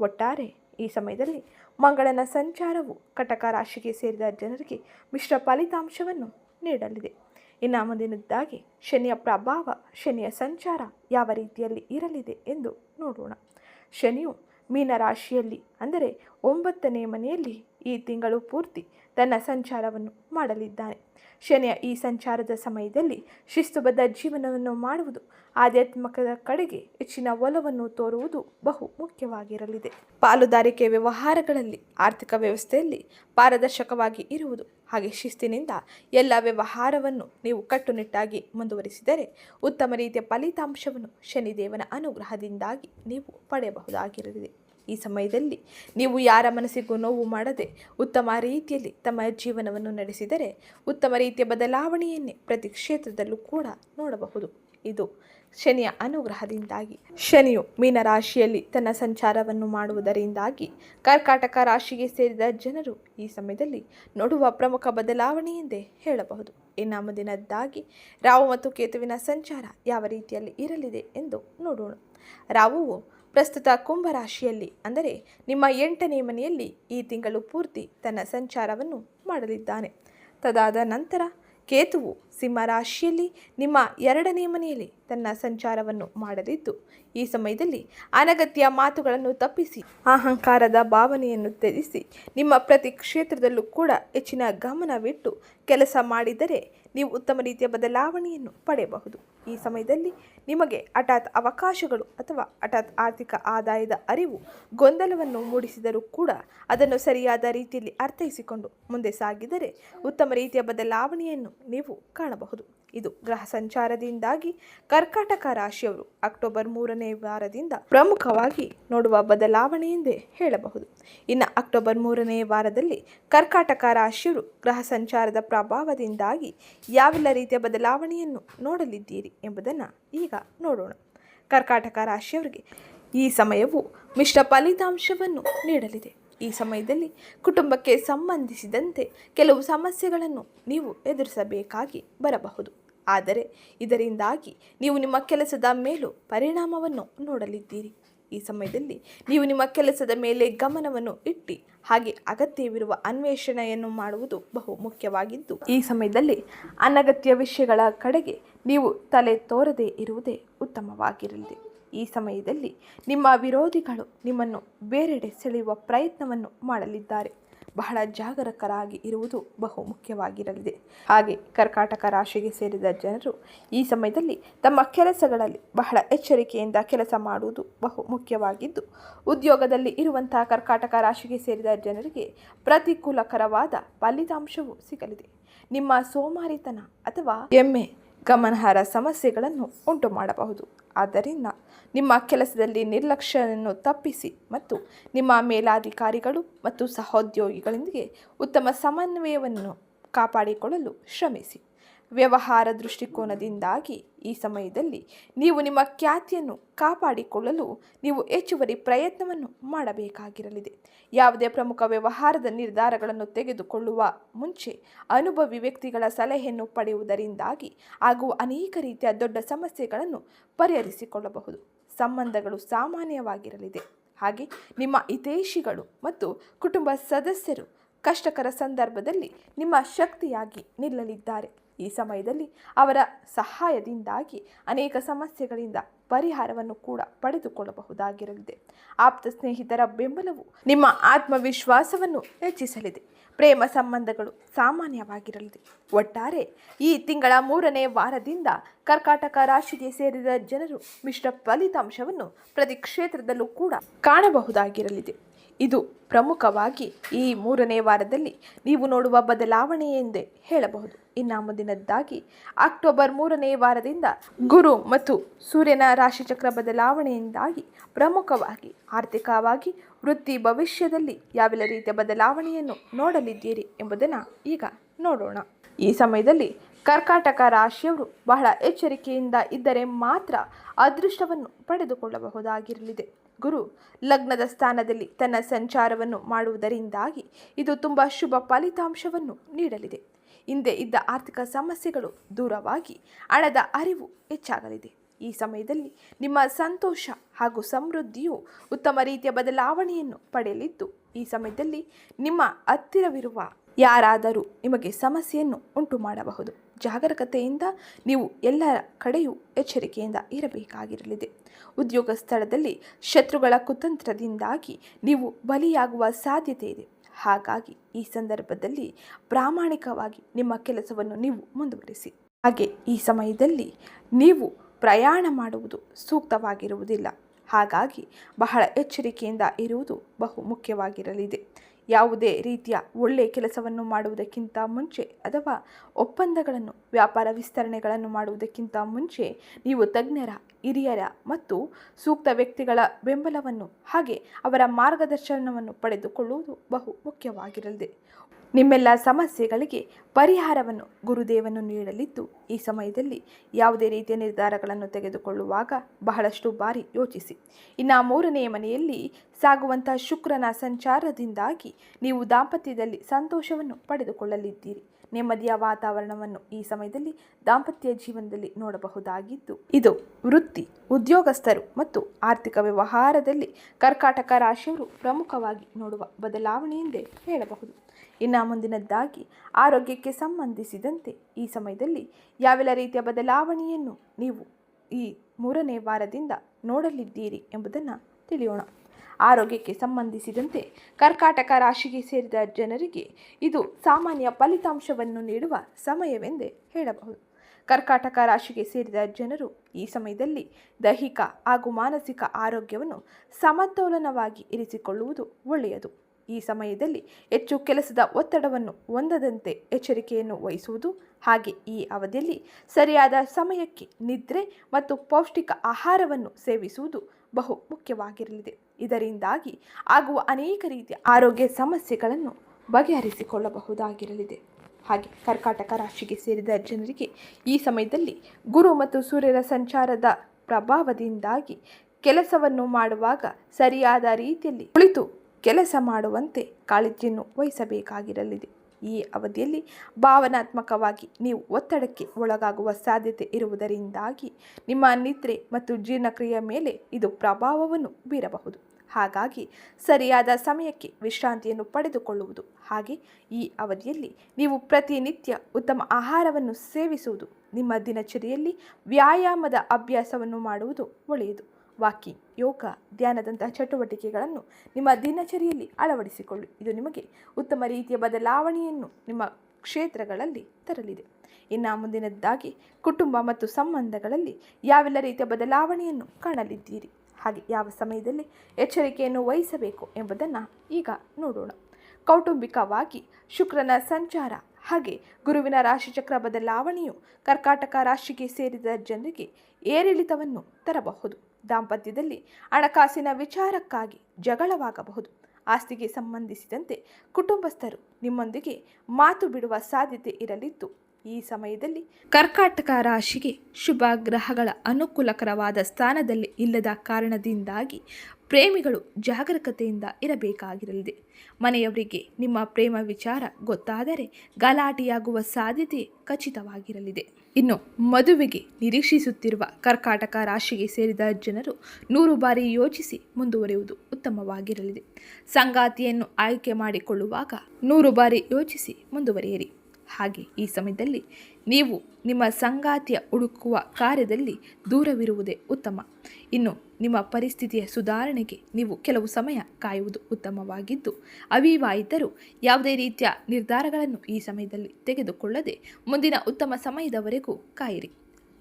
ಒಟ್ಟಾರೆ ಈ ಸಮಯದಲ್ಲಿ ಮಂಗಳನ ಸಂಚಾರವು ಕಟಕ ರಾಶಿಗೆ ಸೇರಿದ ಜನರಿಗೆ ಮಿಶ್ರ ಫಲಿತಾಂಶವನ್ನು ನೀಡಲಿದೆ. ಇನ್ನು ಮುಂದಿನದ್ದಾಗಿ ಶನಿಯ ಪ್ರಭಾವ, ಶನಿಯ ಸಂಚಾರ ಯಾವ ರೀತಿಯಲ್ಲಿ ಇರಲಿದೆ ಎಂದು ನೋಡೋಣ. ಶನಿಯು ಮೀನರಾಶಿಯಲ್ಲಿ ಅಂದರೆ ಒಂಬತ್ತನೇ ಮನೆಯಲ್ಲಿ ಈ ತಿಂಗಳು ಪೂರ್ತಿ ತನ್ನ ಸಂಚಾರವನ್ನು ಮಾಡಲಿದ್ದಾನೆ. ಶನಿಯ ಈ ಸಂಚಾರದ ಸಮಯದಲ್ಲಿ ಶಿಸ್ತುಬದ್ಧ ಜೀವನವನ್ನು ಮಾಡುವುದು ಆಧ್ಯಾತ್ಮಿಕದ ಕಡೆಗೆ ಹೆಚ್ಚಿನ ಒಲವನ್ನು ತೋರುವುದು ಬಹು ಮುಖ್ಯವಾಗಿರಲಿದೆ. ಪಾಲುದಾರಿಕೆ ವ್ಯವಹಾರಗಳಲ್ಲಿ, ಆರ್ಥಿಕ ವ್ಯವಸ್ಥೆಯಲ್ಲಿ ಪಾರದರ್ಶಕವಾಗಿ ಇರುವುದು ಹಾಗೆ ಶಿಸ್ತಿನಿಂದ ಎಲ್ಲ ವ್ಯವಹಾರವನ್ನು ನೀವು ಕಟ್ಟುನಿಟ್ಟಾಗಿ ಮುಂದುವರಿಸಿದರೆ ಉತ್ತಮ ರೀತಿಯ ಫಲಿತಾಂಶವನ್ನು ಶನಿದೇವನ ಅನುಗ್ರಹದಿಂದಾಗಿ ನೀವು ಪಡೆಯಬಹುದಾಗಿರಲಿದೆ. ಈ ಸಮಯದಲ್ಲಿ ನೀವು ಯಾರ ಮನಸ್ಸಿಗೂ ನೋವು ಮಾಡದೆ ಉತ್ತಮ ರೀತಿಯಲ್ಲಿ ತಮ್ಮ ಜೀವನವನ್ನು ನಡೆಸಿದರೆ ಉತ್ತಮ ರೀತಿಯ ಬದಲಾವಣೆಯನ್ನೇ ಪ್ರತಿ ಕ್ಷೇತ್ರದಲ್ಲೂ ಕೂಡ ನೋಡಬಹುದು. ಇದು ಶನಿಯ ಅನುಗ್ರಹದಿಂದಾಗಿ. ಶನಿಯು ಮೀನರಾಶಿಯಲ್ಲಿ ತನ್ನ ಸಂಚಾರವನ್ನು ಮಾಡುವುದರಿಂದಾಗಿ ಕರ್ಕಾಟಕ ರಾಶಿಗೆ ಸೇರಿದ ಜನರು ಈ ಸಮಯದಲ್ಲಿ ನೋಡುವ ಪ್ರಮುಖ ಬದಲಾವಣೆ ಎಂದೇ ಹೇಳಬಹುದು. ಇನ್ನು ದಿನದ್ದಾಗಿ ರಾವು ಮತ್ತು ಕೇತುವಿನ ಸಂಚಾರ ಯಾವ ರೀತಿಯಲ್ಲಿ ಇರಲಿದೆ ಎಂದು ನೋಡೋಣ. ರಾಹುವು ಪ್ರಸ್ತುತ ಕುಂಭರಾಶಿಯಲ್ಲಿ, ಅಂದರೆ ನಿಮ್ಮ ಎಂಟನೇ ಮನೆಯಲ್ಲಿ ಈ ತಿಂಗಳು ಪೂರ್ತಿ ತನ್ನ ಸಂಚಾರವನ್ನು ಮಾಡಲಿದ್ದಾನೆ. ತದಾದ ನಂತರ ಕೇತುವು ಸಿಂಹರಾಶಿಯಲ್ಲಿ ನಿಮ್ಮ ಎರಡನೇ ಮನೆಯಲ್ಲಿ ತನ್ನ ಸಂಚಾರವನ್ನು ಮಾಡಲಿದ್ದು ಈ ಸಮಯದಲ್ಲಿ ಅನಗತ್ಯ ಮಾತುಗಳನ್ನು ತಪ್ಪಿಸಿ, ಅಹಂಕಾರದ ಭಾವನೆಯನ್ನು ತ್ಯಜಿಸಿ, ನಿಮ್ಮ ಪ್ರತಿ ಕ್ಷೇತ್ರದಲ್ಲೂ ಕೂಡ ಹೆಚ್ಚಿನ ಗಮನವಿಟ್ಟು ಕೆಲಸ ಮಾಡಿದರೆ ನೀವು ಉತ್ತಮ ರೀತಿಯ ಬದಲಾವಣೆಯನ್ನು ಪಡೆಯಬಹುದು. ಈ ಸಮಯದಲ್ಲಿ ನಿಮಗೆ ಹಠಾತ್ ಅವಕಾಶಗಳು ಅಥವಾ ಹಠಾತ್ ಆರ್ಥಿಕ ಆದಾಯದ ಅರಿವು, ಗೊಂದಲವನ್ನು ಮೂಡಿಸಿದರೂ ಕೂಡ ಅದನ್ನು ಸರಿಯಾದ ರೀತಿಯಲ್ಲಿ ಅರ್ಥೈಸಿಕೊಂಡು ಮುಂದೆ ಸಾಗಿದರೆ ಉತ್ತಮ ರೀತಿಯ ಬದಲಾವಣೆಯನ್ನು ನೀವು ಕಾಣಬಹುದು. ಇದು ಗ್ರಹ ಸಂಚಾರದಿಂದಾಗಿ ಕರ್ಕಾಟಕ ರಾಶಿಯವರು ಅಕ್ಟೋಬರ್ ಮೂರನೇ ವಾರದಿಂದ ಪ್ರಮುಖವಾಗಿ ನೋಡುವ ಬದಲಾವಣೆ ಎಂದೇ ಹೇಳಬಹುದು. ಇನ್ನು ಅಕ್ಟೋಬರ್ ಮೂರನೇ ವಾರದಲ್ಲಿ ಕರ್ಕಾಟಕ ರಾಶಿಯವರು ಗ್ರಹ ಸಂಚಾರದ ಪ್ರಭಾವದಿಂದಾಗಿ ಯಾವೆಲ್ಲ ರೀತಿಯ ಬದಲಾವಣೆಯನ್ನು ನೋಡಲಿದ್ದೀರಿ ಎಂಬುದನ್ನು ಈಗ ನೋಡೋಣ. ಕರ್ಕಾಟಕ ರಾಶಿಯವರಿಗೆ ಈ ಸಮಯವು ಮಿಶ್ರ ಫಲಿತಾಂಶವನ್ನು ನೀಡಲಿದೆ. ಈ ಸಮಯದಲ್ಲಿ ಕುಟುಂಬಕ್ಕೆ ಸಂಬಂಧಿಸಿದಂತೆ ಕೆಲವು ಸಮಸ್ಯೆಗಳನ್ನು ನೀವು ಎದುರಿಸಬೇಕಾಗಿ ಬರಬಹುದು. ಆದರೆ ಇದರಿಂದಾಗಿ ನೀವು ನಿಮ್ಮ ಕೆಲಸದ ಮೇಲೂ ಪರಿಣಾಮವನ್ನು ನೋಡಲಿದ್ದೀರಿ. ಈ ಸಮಯದಲ್ಲಿ ನೀವು ನಿಮ್ಮ ಕೆಲಸದ ಮೇಲೆ ಗಮನವನ್ನು ಇಟ್ಟು ಹಾಗೆ ಅಗತ್ಯವಿರುವ ಅನ್ವೇಷಣೆಯನ್ನು ಮಾಡುವುದು ಬಹು ಮುಖ್ಯವಾಗಿದ್ದು, ಈ ಸಮಯದಲ್ಲಿ ಅನಗತ್ಯ ವಿಷಯಗಳ ಕಡೆಗೆ ನೀವು ತಲೆ ತೋರದೇ ಇರುವುದೇ ಉತ್ತಮವಾಗಿರಲಿದೆ ಈ ಸಮಯದಲ್ಲಿ ನಿಮ್ಮ ವಿರೋಧಿಗಳು ನಿಮ್ಮನ್ನು ಬೇರೆಡೆ ಸೆಳೆಯುವ ಪ್ರಯತ್ನವನ್ನು ಮಾಡಲಿದ್ದಾರೆ. ಬಹಳ ಜಾಗರೂಕರಾಗಿ ಇರುವುದು ಬಹು ಮುಖ್ಯವಾಗಿರಲಿದೆ. ಹಾಗೆ ಕರ್ಕಾಟಕ ರಾಶಿಗೆ ಸೇರಿದ ಜನರು ಈ ಸಮಯದಲ್ಲಿ ತಮ್ಮ ಕೆಲಸಗಳಲ್ಲಿ ಬಹಳ ಎಚ್ಚರಿಕೆಯಿಂದ ಕೆಲಸ ಮಾಡುವುದು ಬಹು ಮುಖ್ಯವಾಗಿದ್ದು, ಉದ್ಯೋಗದಲ್ಲಿ ಇರುವಂತಹ ಕರ್ಕಾಟಕ ರಾಶಿಗೆ ಸೇರಿದ ಜನರಿಗೆ ಪ್ರತಿಕೂಲಕರವಾದ ಫಲಿತಾಂಶವು ಸಿಗಲಿದೆ. ನಿಮ್ಮ ಸೋಮಾರಿತನ ಅಥವಾ ಎಮ್ಮೆ ಗಮನಾರ್ಹ ಸಮಸ್ಯೆಗಳನ್ನು ಉಂಟು ಮಾಡಬಹುದು ಆದ್ದರಿಂದ ನಿಮ್ಮ ಕೆಲಸದಲ್ಲಿ ನಿರ್ಲಕ್ಷ್ಯವನ್ನು ತಪ್ಪಿಸಿ ಮತ್ತು ನಿಮ್ಮ ಮೇಲಾಧಿಕಾರಿಗಳು ಮತ್ತು ಸಹೋದ್ಯೋಗಿಗಳೊಂದಿಗೆ ಉತ್ತಮ ಸಮನ್ವಯವನ್ನು ಕಾಪಾಡಿಕೊಳ್ಳಲು ಶ್ರಮಿಸಿ. ವ್ಯವಹಾರ ದೃಷ್ಟಿಕೋನದಿಂದಾಗಿ ಈ ಸಮಯದಲ್ಲಿ ನೀವು ನಿಮ್ಮ ಖ್ಯಾತಿಯನ್ನು ಕಾಪಾಡಿಕೊಳ್ಳಲು ನೀವು ಹೆಚ್ಚುವರಿ ಪ್ರಯತ್ನವನ್ನು ಮಾಡಬೇಕಾಗಿರಲಿದೆ. ಯಾವುದೇ ಪ್ರಮುಖ ವ್ಯವಹಾರದ ನಿರ್ಧಾರಗಳನ್ನು ತೆಗೆದುಕೊಳ್ಳುವ ಮುಂಚೆ ಅನುಭವಿ ವ್ಯಕ್ತಿಗಳ ಸಲಹೆಯನ್ನು ಪಡೆಯುವುದರಿಂದಾಗಿ ಆಗುವ ಅನೇಕ ರೀತಿಯ ದೊಡ್ಡ ಸಮಸ್ಯೆಗಳನ್ನು ಪರಿಹರಿಸಿಕೊಳ್ಳಬಹುದು. ಸಂಬಂಧಗಳು ಸಾಮಾನ್ಯವಾಗಿರಲಿದೆ. ಹಾಗೆ ನಿಮ್ಮ ಹಿತೈಷಿಗಳು ಮತ್ತು ಕುಟುಂಬ ಸದಸ್ಯರು ಕಷ್ಟಕರ ಸಂದರ್ಭದಲ್ಲಿ ನಿಮ್ಮ ಶಕ್ತಿಯಾಗಿ ನಿಲ್ಲಲಿದ್ದಾರೆ. ಈ ಸಮಯದಲ್ಲಿ ಅವರ ಸಹಾಯದಿಂದಾಗಿ ಅನೇಕ ಸಮಸ್ಯೆಗಳಿಂದ ಪರಿಹಾರವನ್ನು ಕೂಡ ಪಡೆದುಕೊಳ್ಳಬಹುದಾಗಿರಲಿದೆ. ಆಪ್ತ ಸ್ನೇಹಿತರ ಬೆಂಬಲವು ನಿಮ್ಮ ಆತ್ಮವಿಶ್ವಾಸವನ್ನು ಹೆಚ್ಚಿಸಲಿದೆ. ಪ್ರೇಮ ಸಂಬಂಧಗಳು ಸಾಮಾನ್ಯವಾಗಿರಲಿದೆ. ಒಟ್ಟಾರೆ, ಈ ತಿಂಗಳ ಮೂರನೇ ವಾರದಿಂದ ಕರ್ಕಾಟಕ ರಾಶಿಗೆ ಸೇರಿದ ಜನರು ಮಿಶ್ರ ಫಲಿತಾಂಶವನ್ನು ಪ್ರತಿ ಕ್ಷೇತ್ರದಲ್ಲೂ ಕೂಡ ಕಾಣಬಹುದಾಗಿರಲಿದೆ. ಇದು ಪ್ರಮುಖವಾಗಿ ಈ ಮೂರನೇ ವಾರದಲ್ಲಿ ನೀವು ನೋಡುವ ಬದಲಾವಣೆ ಎಂದೇ ಹೇಳಬಹುದು. ಇನ್ನು ಮುಂದಿನದ್ದಾಗಿ ಅಕ್ಟೋಬರ್ ಮೂರನೇ ವಾರದಿಂದ ಗುರು ಮತ್ತು ಸೂರ್ಯನ ರಾಶಿಚಕ್ರ ಬದಲಾವಣೆಯಿಂದಾಗಿ ಪ್ರಮುಖವಾಗಿ ಆರ್ಥಿಕವಾಗಿ ವೃತ್ತಿ ಭವಿಷ್ಯದಲ್ಲಿ ಯಾವೆಲ್ಲ ರೀತಿಯ ಬದಲಾವಣೆಯನ್ನು ನೋಡಲಿದ್ದೀರಿ ಎಂಬುದನ್ನು ಈಗ ನೋಡೋಣ. ಈ ಸಮಯದಲ್ಲಿ ಕರ್ಕಾಟಕ ರಾಶಿಯವರು ಬಹಳ ಎಚ್ಚರಿಕೆಯಿಂದ ಇದ್ದರೆ ಮಾತ್ರ ಅದೃಷ್ಟವನ್ನು ಪಡೆದುಕೊಳ್ಳಬಹುದಾಗಿರಲಿದೆ. ಗುರು, ಲಗ್ನದ ಸ್ಥಾನದಲ್ಲಿ ತನ್ನ ಸಂಚಾರವನ್ನು ಮಾಡುವುದರಿಂದಾಗಿ ಇದು ತುಂಬ ಶುಭ ಫಲಿತಾಂಶವನ್ನು ನೀಡಲಿದೆ. ಹಿಂದೆ ಇದ್ದ ಆರ್ಥಿಕ ಸಮಸ್ಯೆಗಳು ದೂರವಾಗಿ ಹಣದ ಅರಿವು ಹೆಚ್ಚಾಗಲಿದೆ. ಈ ಸಮಯದಲ್ಲಿ ನಿಮ್ಮ ಸಂತೋಷ ಹಾಗೂ ಸಮೃದ್ಧಿಯು ಉತ್ತಮ ರೀತಿಯ ಬದಲಾವಣೆಯನ್ನು ಪಡೆಯಲಿದ್ದು, ಈ ಸಮಯದಲ್ಲಿ ನಿಮ್ಮ ಹತ್ತಿರವಿರುವ ಯಾರಾದರೂ ನಿಮಗೆ ಸಮಸ್ಯೆಯನ್ನು ಉಂಟು ಮಾಡಬಹುದು. ಜಾಗರೂಕತೆಯಿಂದ ನೀವು ಎಲ್ಲರ ಕಡೆಯೂ ಎಚ್ಚರಿಕೆಯಿಂದ ಇರಬೇಕಾಗಿರಲಿದೆ. ಉದ್ಯೋಗ ಸ್ಥಳದಲ್ಲಿ ಶತ್ರುಗಳ ಕುತಂತ್ರದಿಂದಾಗಿ ನೀವು ಬಲಿಯಾಗುವ ಸಾಧ್ಯತೆ ಇದೆ. ಹಾಗಾಗಿ ಈ ಸಂದರ್ಭದಲ್ಲಿ ಪ್ರಾಮಾಣಿಕವಾಗಿ ನಿಮ್ಮ ಕೆಲಸವನ್ನು ನೀವು ಮುಂದುವರಿಸಿ. ಹಾಗೆ ಈ ಸಮಯದಲ್ಲಿ ನೀವು ಪ್ರಯಾಣ ಮಾಡುವುದು ಸೂಕ್ತವಾಗಿರುವುದಿಲ್ಲ. ಹಾಗಾಗಿ ಬಹಳ ಎಚ್ಚರಿಕೆಯಿಂದ ಇರುವುದು ಬಹು ಮುಖ್ಯವಾಗಿರಲಿದೆ. ಯಾವುದೇ ರೀತಿಯ ಒಳ್ಳೆಯ ಕೆಲಸವನ್ನು ಮಾಡುವುದಕ್ಕಿಂತ ಮುಂಚೆ ಅಥವಾ ಒಪ್ಪಂದಗಳನ್ನು, ವ್ಯಾಪಾರ ವಿಸ್ತರಣೆಗಳನ್ನು ಮಾಡುವುದಕ್ಕಿಂತ ಮುಂಚೆ ನೀವು ತಜ್ಞರ, ಹಿರಿಯರ ಮತ್ತು ಸೂಕ್ತ ವ್ಯಕ್ತಿಗಳ ಬೆಂಬಲವನ್ನು ಹಾಗೆ ಅವರ ಮಾರ್ಗದರ್ಶನವನ್ನು ಪಡೆದುಕೊಳ್ಳುವುದು ಬಹು ಮುಖ್ಯವಾಗಿರಲಿದೆ. ನಿಮ್ಮೆಲ್ಲ ಸಮಸ್ಯೆಗಳಿಗೆ ಪರಿಹಾರವನ್ನು ಗುರುದೇವನು ನೀಡಲಿದ್ದು, ಈ ಸಮಯದಲ್ಲಿ ಯಾವುದೇ ರೀತಿಯ ನಿರ್ಧಾರಗಳನ್ನು ತೆಗೆದುಕೊಳ್ಳುವಾಗ ಬಹಳಷ್ಟು ಬಾರಿ ಯೋಚಿಸಿ. ಇನ್ನು ಮೂರನೆಯ ಮನೆಯಲ್ಲಿ ಸಾಗುವಂಥ ಶುಕ್ರನ ಸಂಚಾರದಿಂದಾಗಿ ನೀವು ದಾಂಪತ್ಯದಲ್ಲಿ ಸಂತೋಷವನ್ನು ಪಡೆದುಕೊಳ್ಳಲಿದ್ದೀರಿ. ನೆಮ್ಮದಿಯ ವಾತಾವರಣವನ್ನು ಈ ಸಮಯದಲ್ಲಿ ದಾಂಪತ್ಯ ಜೀವನದಲ್ಲಿ ನೋಡಬಹುದಾಗಿದ್ದು, ಇದು ವೃತ್ತಿ, ಉದ್ಯೋಗಸ್ಥರು ಮತ್ತು ಆರ್ಥಿಕ ವ್ಯವಹಾರದಲ್ಲಿ ಕರ್ಕಾಟಕ ರಾಶಿಯವರು ಪ್ರಮುಖವಾಗಿ ನೋಡುವ ಬದಲಾವಣೆ ಹೇಳಬಹುದು. ಇನ್ನು ಮುಂದಿನದ್ದಾಗಿ ಆರೋಗ್ಯಕ್ಕೆ ಸಂಬಂಧಿಸಿದಂತೆ ಈ ಸಮಯದಲ್ಲಿ ಯಾವೆಲ್ಲ ರೀತಿಯ ಬದಲಾವಣೆಯನ್ನು ನೀವು ಈ ಮೂರನೇ ವಾರದಿಂದ ನೋಡಲಿದ್ದೀರಿ ಎಂಬುದನ್ನು ತಿಳಿಯೋಣ. ಆರೋಗ್ಯಕ್ಕೆ ಸಂಬಂಧಿಸಿದಂತೆ ಕರ್ಕಾಟಕ ರಾಶಿಗೆ ಸೇರಿದ ಜನರಿಗೆ ಇದು ಸಾಮಾನ್ಯ ಫಲಿತಾಂಶವನ್ನು ನೀಡುವ ಸಮಯವೆಂದೇ ಹೇಳಬಹುದು. ಕರ್ಕಾಟಕ ರಾಶಿಗೆ ಸೇರಿದ ಜನರು ಈ ಸಮಯದಲ್ಲಿ ದೈಹಿಕ ಹಾಗೂ ಮಾನಸಿಕ ಆರೋಗ್ಯವನ್ನು ಸಮತೋಲನವಾಗಿ ಇರಿಸಿಕೊಳ್ಳುವುದು ಒಳ್ಳೆಯದು. ಈ ಸಮಯದಲ್ಲಿ ಹೆಚ್ಚು ಕೆಲಸದ ಒತ್ತಡವನ್ನು ಹೊಂದದಂತೆ ಎಚ್ಚರಿಕೆಯನ್ನು ವಹಿಸುವುದು. ಹಾಗೆ ಈ ಅವಧಿಯಲ್ಲಿ ಸರಿಯಾದ ಸಮಯಕ್ಕೆ ನಿದ್ರೆ ಮತ್ತು ಪೌಷ್ಟಿಕ ಆಹಾರವನ್ನು ಸೇವಿಸುವುದು ಬಹು ಮುಖ್ಯವಾಗಿರಲಿದೆ. ಇದರಿಂದಾಗಿ ಆಗುವ ಅನೇಕ ರೀತಿಯ ಆರೋಗ್ಯ ಸಮಸ್ಯೆಗಳನ್ನು ಬಗೆಹರಿಸಿಕೊಳ್ಳಬಹುದಾಗಿರಲಿದೆ. ಹಾಗೆ ಕರ್ಕಾಟಕ ರಾಶಿಗೆ ಸೇರಿದ ಜನರಿಗೆ ಈ ಸಮಯದಲ್ಲಿ ಗುರು ಮತ್ತು ಸೂರ್ಯರ ಸಂಚಾರದ ಪ್ರಭಾವದಿಂದಾಗಿ ಕೆಲಸವನ್ನು ಮಾಡುವಾಗ ಸರಿಯಾದ ರೀತಿಯಲ್ಲಿ ಕುಳಿತು ಕೆಲಸ ಮಾಡುವಂತೆ ಕಾಳಜಿಯನ್ನು ವಹಿಸಬೇಕಾಗಿರಲಿದೆ. ಈ ಅವಧಿಯಲ್ಲಿ ಭಾವನಾತ್ಮಕವಾಗಿ ನೀವು ಒತ್ತಡಕ್ಕೆ ಒಳಗಾಗುವ ಸಾಧ್ಯತೆ ಇರುವುದರಿಂದಾಗಿ ನಿಮ್ಮ ನಿದ್ರೆ ಮತ್ತು ಜೀರ್ಣಕ್ರಿಯೆಯ ಮೇಲೆ ಇದು ಪ್ರಭಾವವನ್ನು ಬೀರಬಹುದು. ಹಾಗಾಗಿ ಸರಿಯಾದ ಸಮಯಕ್ಕೆ ವಿಶ್ರಾಂತಿಯನ್ನು ಪಡೆದುಕೊಳ್ಳುವುದು. ಹಾಗೆ ಈ ಅವಧಿಯಲ್ಲಿ ನೀವು ಪ್ರತಿನಿತ್ಯ ಉತ್ತಮ ಆಹಾರವನ್ನು ಸೇವಿಸುವುದು, ನಿಮ್ಮ ದಿನಚರಿಯಲ್ಲಿ ವ್ಯಾಯಾಮದ ಅಭ್ಯಾಸವನ್ನು ಮಾಡುವುದು ಒಳ್ಳೆಯದು. ವಾಕಿಂಗ್ ಯೋಗ, ಧ್ಯಾನದಂತಹ ಚಟುವಟಿಕೆಗಳನ್ನು ನಿಮ್ಮ ದಿನಚರಿಯಲ್ಲಿ ಅಳವಡಿಸಿಕೊಳ್ಳಿ. ಇದು ನಿಮಗೆ ಉತ್ತಮ ರೀತಿಯ ಬದಲಾವಣೆಯನ್ನು ನಿಮ್ಮ ಕ್ಷೇತ್ರಗಳಲ್ಲಿ ತರಲಿದೆ. ಇನ್ನು ಮುಂದಿನದ್ದಾಗಿ, ಕುಟುಂಬ ಮತ್ತು ಸಂಬಂಧಗಳಲ್ಲಿ ಯಾವೆಲ್ಲ ರೀತಿಯ ಬದಲಾವಣೆಯನ್ನು ಕಾಣಲಿದ್ದೀರಿ? ಹಾಗೆ ಯಾವ ಸಮಯದಲ್ಲಿ ಎಚ್ಚರಿಕೆಯನ್ನು ವಹಿಸಬೇಕು ಎಂಬುದನ್ನು ಈಗ ನೋಡೋಣ. ಕೌಟುಂಬಿಕವಾಗಿ ಶುಕ್ರನ ಸಂಚಾರ ಹಾಗೆ ಗುರುವಿನ ರಾಶಿಚಕ್ರ ಬದಲಾವಣೆಯು ಕರ್ಕಾಟಕ ರಾಶಿಗೆ ಸೇರಿದ ಜನರಿಗೆ ಏರಿಳಿತವನ್ನು ತರಬಹುದು. ದಾಂಪತ್ಯದಲ್ಲಿ ಹಣಕಾಸಿನ ವಿಚಾರಕ್ಕಾಗಿ ಜಗಳವಾಗಬಹುದು. ಆಸ್ತಿಗೆ ಸಂಬಂಧಿಸಿದಂತೆ ಕುಟುಂಬಸ್ಥರು ನಿಮ್ಮೊಂದಿಗೆ ಮಾತು ಬಿಡುವ ಸಾಧ್ಯತೆ ಇರಲಿದ್ದು ಈ ಸಮಯದಲ್ಲಿ ಕರ್ಕಾಟಕ ರಾಶಿಗೆ ಶುಭ ಗ್ರಹಗಳ ಅನುಕೂಲಕರವಾದ ಸ್ಥಾನದಲ್ಲಿ ಇಲ್ಲದ ಕಾರಣದಿಂದಾಗಿ ಪ್ರೇಮಿಗಳು ಜಾಗರೂಕತೆಯಿಂದ ಇರಬೇಕಾಗಿರಲಿದೆ. ಮನೆಯವರಿಗೆ ನಿಮ್ಮ ಪ್ರೇಮ ವಿಚಾರ ಗೊತ್ತಾದರೆ ಗಲಾಟೆಯಾಗುವ ಸಾಧ್ಯತೆ ಖಚಿತವಾಗಿರಲಿದೆ. ಇನ್ನು ಮದುವೆಗೆ ನಿರೀಕ್ಷಿಸುತ್ತಿರುವ ಕರ್ಕಾಟಕ ರಾಶಿಗೆ ಸೇರಿದ ಜನರು ನೂರು ಬಾರಿ ಯೋಚಿಸಿ ಮುಂದುವರಿಯುವುದು ಉತ್ತಮವಾಗಿರಲಿದೆ. ಸಂಗಾತಿಯನ್ನು ಆಯ್ಕೆ ಮಾಡಿಕೊಳ್ಳುವಾಗ ನೂರು ಬಾರಿ ಯೋಚಿಸಿ ಮುಂದುವರಿಯಿರಿ. ಹಾಗೆ ಈ ಸಮಯದಲ್ಲಿ ನೀವು ನಿಮ್ಮ ಸಂಗಾತಿಯ ಹುಡುಕುವ ಕಾರ್ಯದಲ್ಲಿ ದೂರವಿರುವುದೇ ಉತ್ತಮ. ಇನ್ನು ನಿಮ್ಮ ಪರಿಸ್ಥಿತಿಯ ಸುಧಾರಣೆಗೆ ನೀವು ಕೆಲವು ಸಮಯ ಕಾಯುವುದು ಉತ್ತಮವಾಗಿದ್ದು, ಅವಿವಾಹಿತರು ಯಾವುದೇ ರೀತಿಯ ನಿರ್ಧಾರಗಳನ್ನು ಈ ಸಮಯದಲ್ಲಿ ತೆಗೆದುಕೊಳ್ಳದೆ ಮುಂದಿನ ಉತ್ತಮ ಸಮಯದವರೆಗೂ ಕಾಯಿರಿ.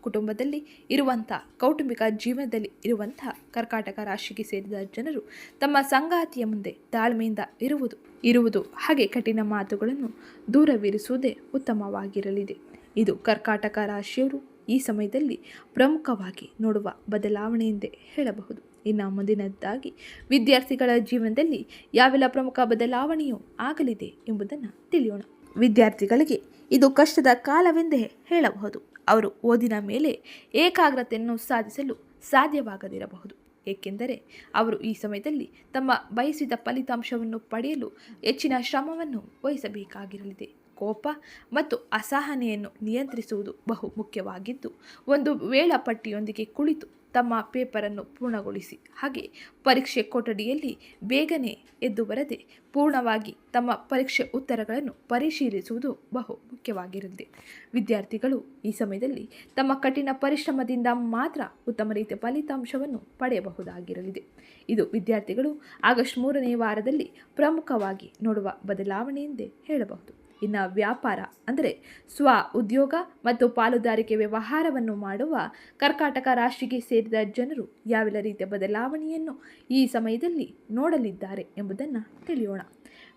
ಕುಟುಂಬದಲ್ಲಿ ಇರುವಂಥ ಕೌಟುಂಬಿಕ ಜೀವನದಲ್ಲಿ ಇರುವಂಥ ಕರ್ಕಾಟಕ ರಾಶಿಗೆ ಸೇರಿದ ಜನರು ತಮ್ಮ ಸಂಗಾತಿಯ ಮುಂದೆ ತಾಳ್ಮೆಯಿಂದ ಇರುವುದು ಇರುವುದು ಹಾಗೆ ಕಠಿಣ ಮಾತುಗಳನ್ನು ದೂರವಿರಿಸುವುದೇ ಉತ್ತಮವಾಗಿರಲಿದೆ. ಇದು ಕರ್ಕಾಟಕ ರಾಶಿಯವರು ಈ ಸಮಯದಲ್ಲಿ ಪ್ರಮುಖವಾಗಿ ನೋಡುವ ಬದಲಾವಣೆ ಎಂದೇ ಹೇಳಬಹುದು. ಇನ್ನು ಮುಂದಿನದ್ದಾಗಿ, ವಿದ್ಯಾರ್ಥಿಗಳ ಜೀವನದಲ್ಲಿ ಯಾವೆಲ್ಲ ಪ್ರಮುಖ ಬದಲಾವಣೆಯು ಆಗಲಿದೆ ಎಂಬುದನ್ನು ತಿಳಿಯೋಣ. ವಿದ್ಯಾರ್ಥಿಗಳಿಗೆ ಇದು ಕಷ್ಟದ ಕಾಲವೆಂದೇ ಹೇಳಬಹುದು. ಅವರು ಓದಿನ ಮೇಲೆ ಏಕಾಗ್ರತೆಯನ್ನು ಸಾಧಿಸಲು ಸಾಧ್ಯವಾಗದಿರಬಹುದು. ಏಕೆಂದರೆ ಅವರು ಈ ಸಮಯದಲ್ಲಿ ತಮ್ಮ ಬಯಸಿದ ಫಲಿತಾಂಶವನ್ನು ಪಡೆಯಲು ಹೆಚ್ಚಿನ ಶ್ರಮವನ್ನು ವಹಿಸಬೇಕಾಗಿರಲಿದೆ. ಕೋಪ ಮತ್ತು ಅಸಹನೆಯನ್ನು ನಿಯಂತ್ರಿಸುವುದು ಬಹು ಮುಖ್ಯವಾಗಿದ್ದು, ಒಂದು ವೇಳಾಪಟ್ಟಿಯೊಂದಿಗೆ ಕುಳಿತು ತಮ್ಮ ಪೇಪರನ್ನು ಪೂರ್ಣಗೊಳಿಸಿ. ಹಾಗೆ ಪರೀಕ್ಷೆ ಕೊಠಡಿಯಲ್ಲಿ ಬೇಗನೆ ಎದ್ದು ಬರದೆ ಪೂರ್ಣವಾಗಿ ತಮ್ಮ ಪರೀಕ್ಷೆ ಉತ್ತರಗಳನ್ನು ಪರಿಶೀಲಿಸುವುದು ಬಹು ಮುಖ್ಯವಾಗಿರಲಿದೆ ವಿದ್ಯಾರ್ಥಿಗಳು ಈ ಸಮಯದಲ್ಲಿ ತಮ್ಮ ಕಠಿಣ ಪರಿಶ್ರಮದಿಂದ ಮಾತ್ರ ಉತ್ತಮ ರೀತಿಯ ಫಲಿತಾಂಶವನ್ನು ಪಡೆಯಬಹುದಾಗಿರಲಿದೆ. ಇದು ವಿದ್ಯಾರ್ಥಿಗಳು ಆಗಸ್ಟ್ ಮೂರನೇ ವಾರದಲ್ಲಿ ಪ್ರಮುಖವಾಗಿ ನೋಡುವ ಬದಲಾವಣೆ ಎಂದೇ ಹೇಳಬಹುದು. ಇನ್ನು ವ್ಯಾಪಾರ, ಅಂದರೆ ಸ್ವ ಉದ್ಯೋಗ ಮತ್ತು ಪಾಲುದಾರಿಕೆ ವ್ಯವಹಾರವನ್ನು ಮಾಡುವ ಕರ್ಕಾಟಕ ರಾಶಿಗೆ ಸೇರಿದ ಜನರು ಯಾವೆಲ್ಲ ರೀತಿಯ ಬದಲಾವಣೆಯನ್ನು ಈ ಸಮಯದಲ್ಲಿ ನೋಡಲಿದ್ದಾರೆ ಎಂಬುದನ್ನು ತಿಳಿಯೋಣ.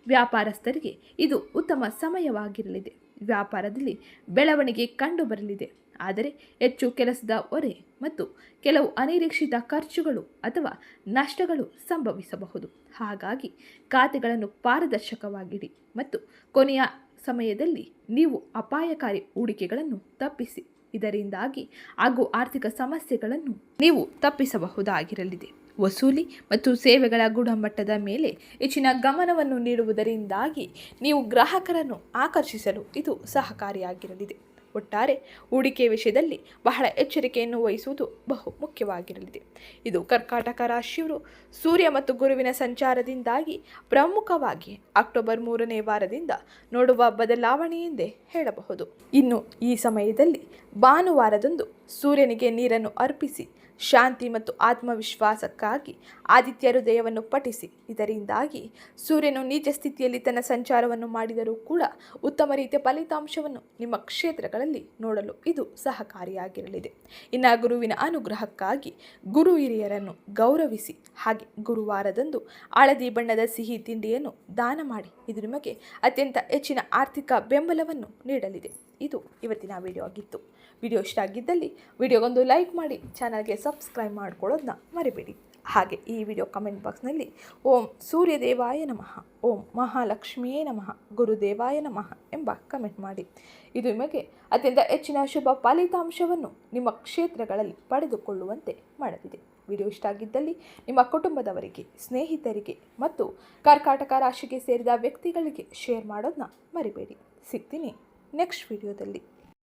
ವ್ಯಾಪಾರಸ್ಥರಿಗೆ ಇದು ಉತ್ತಮ ಸಮಯವಾಗಿರಲಿದೆ. ವ್ಯಾಪಾರದಲ್ಲಿ ಬೆಳವಣಿಗೆ ಕಂಡುಬರಲಿದೆ. ಆದರೆ ಹೆಚ್ಚು ಕೆಲಸದ ಹೊರೆ ಮತ್ತು ಕೆಲವು ಅನಿರೀಕ್ಷಿತ ಖರ್ಚುಗಳು ಅಥವಾ ನಷ್ಟಗಳು ಸಂಭವಿಸಬಹುದು. ಹಾಗಾಗಿ ಖಾತೆಗಳನ್ನು ಪಾರದರ್ಶಕವಾಗಿಡಿ ಮತ್ತು ಕೊನೆಯ ಸಮಯದಲ್ಲಿ ನೀವು ಅಪಾಯಕಾರಿ ಹೂಡಿಕೆಗಳನ್ನು ತಪ್ಪಿಸಿ. ಇದರಿಂದಾಗಿ ಹಾಗೂ ಆರ್ಥಿಕ ಸಮಸ್ಯೆಗಳನ್ನು ನೀವು ತಪ್ಪಿಸಬಹುದಾಗಿರಲಿದೆ. ವಸೂಲಿ ಮತ್ತು ಸೇವೆಗಳ ಗುಣಮಟ್ಟದ ಮೇಲೆ ಹೆಚ್ಚಿನ ಗಮನವನ್ನು ನೀಡುವುದರಿಂದಾಗಿ ನೀವು ಗ್ರಾಹಕರನ್ನು ಆಕರ್ಷಿಸಲು ಇದು ಸಹಕಾರಿಯಾಗಿರಲಿದೆ. ಒಟ್ಟಾರೆ ಹೂಡಿಕೆ ವಿಷಯದಲ್ಲಿ ಬಹಳ ಎಚ್ಚರಿಕೆಯನ್ನು ವಹಿಸುವುದು ಬಹು ಮುಖ್ಯವಾಗಿರಲಿದೆ. ಇದು ಕರ್ಕಾಟಕ ರಾಶಿಯವರು ಸೂರ್ಯ ಮತ್ತು ಗುರುವಿನ ಸಂಚಾರದಿಂದಾಗಿ ಪ್ರಮುಖವಾಗಿ ಅಕ್ಟೋಬರ್ ಮೂರನೇ ವಾರದಿಂದ ನೋಡುವ ಬದಲಾವಣೆ ಎಂದೇ ಹೇಳಬಹುದು. ಇನ್ನು ಈ ಸಮಯದಲ್ಲಿ ಭಾನುವಾರದಂದು ಸೂರ್ಯನಿಗೆ ನೀರನ್ನು ಅರ್ಪಿಸಿ ಶಾಂತಿ ಮತ್ತು ಆತ್ಮವಿಶ್ವಾಸಕ್ಕಾಗಿ ಆದಿತ್ಯ ಹೃದಯವನ್ನು ಪಠಿಸಿ. ಇದರಿಂದಾಗಿ ಸೂರ್ಯನು ನೀಚ ಸ್ಥಿತಿಯಲ್ಲಿ ತನ್ನ ಸಂಚಾರವನ್ನು ಮಾಡಿದರೂ ಕೂಡ ಉತ್ತಮ ರೀತಿಯ ಫಲಿತಾಂಶವನ್ನು ನಿಮ್ಮ ಕ್ಷೇತ್ರಗಳಲ್ಲಿ ನೋಡಲು ಇದು ಸಹಕಾರಿಯಾಗಿರಲಿದೆ. ಇನ್ನು ಗುರುವಿನ ಅನುಗ್ರಹಕ್ಕಾಗಿ ಗುರು ಹಿರಿಯರನ್ನು ಗೌರವಿಸಿ. ಹಾಗೆ ಗುರುವಾರದಂದು ಹಳದಿ ಬಣ್ಣದ ಸಿಹಿ ತಿಂಡಿಯನ್ನು ದಾನ ಮಾಡಿ. ಇದು ನಿಮಗೆ ಅತ್ಯಂತ ಹೆಚ್ಚಿನ ಆರ್ಥಿಕ ಬೆಂಬಲವನ್ನು ನೀಡಲಿದೆ. ಇದು ಇವತ್ತಿನ ವಿಡಿಯೋ ಆಗಿತ್ತು. ವಿಡಿಯೋ ಇಷ್ಟ ಆಗಿದ್ದಲ್ಲಿ ವಿಡಿಯೋಗೊಂದು ಲೈಕ್ ಮಾಡಿ ಚಾನಲ್ಗೆ ಸಬ್ಸ್ಕ್ರೈಬ್ ಮಾಡ್ಕೊಳ್ಳೋದನ್ನ ಮರಿಬೇಡಿ. ಹಾಗೆ ಈ ವಿಡಿಯೋ ಕಮೆಂಟ್ ಬಾಕ್ಸ್ನಲ್ಲಿ ಓಂ ಸೂರ್ಯದೇವಾಯ ನಮಃ, ಓಂ ಮಹಾಲಕ್ಷ್ಮಿಯೇ ನಮಃ, ಗುರುದೇವಾಯ ನಮಃ ಎಂಬ ಕಮೆಂಟ್ ಮಾಡಿ. ಇದು ನಿಮಗೆ ಅತ್ಯಂತ ಹೆಚ್ಚಿನ ಶುಭ ಫಲಿತಾಂಶವನ್ನು ನಿಮ್ಮ ಕ್ಷೇತ್ರಗಳಲ್ಲಿ ಪಡೆದುಕೊಳ್ಳುವಂತೆ ಮಾಡಲಿದೆ. ವಿಡಿಯೋ ಇಷ್ಟ ಆಗಿದ್ದಲ್ಲಿ ನಿಮ್ಮ ಕುಟುಂಬದವರಿಗೆ, ಸ್ನೇಹಿತರಿಗೆ ಮತ್ತು ಕರ್ಕಾಟಕ ರಾಶಿಗೆ ಸೇರಿದ ವ್ಯಕ್ತಿಗಳಿಗೆ ಶೇರ್ ಮಾಡೋದನ್ನ ಮರಿಬೇಡಿ. ಸಿಗ್ತೀನಿ. ನೆಕ್ಸ್ಟ್ ವಿಡಿಯೋದಲ್ಲಿ.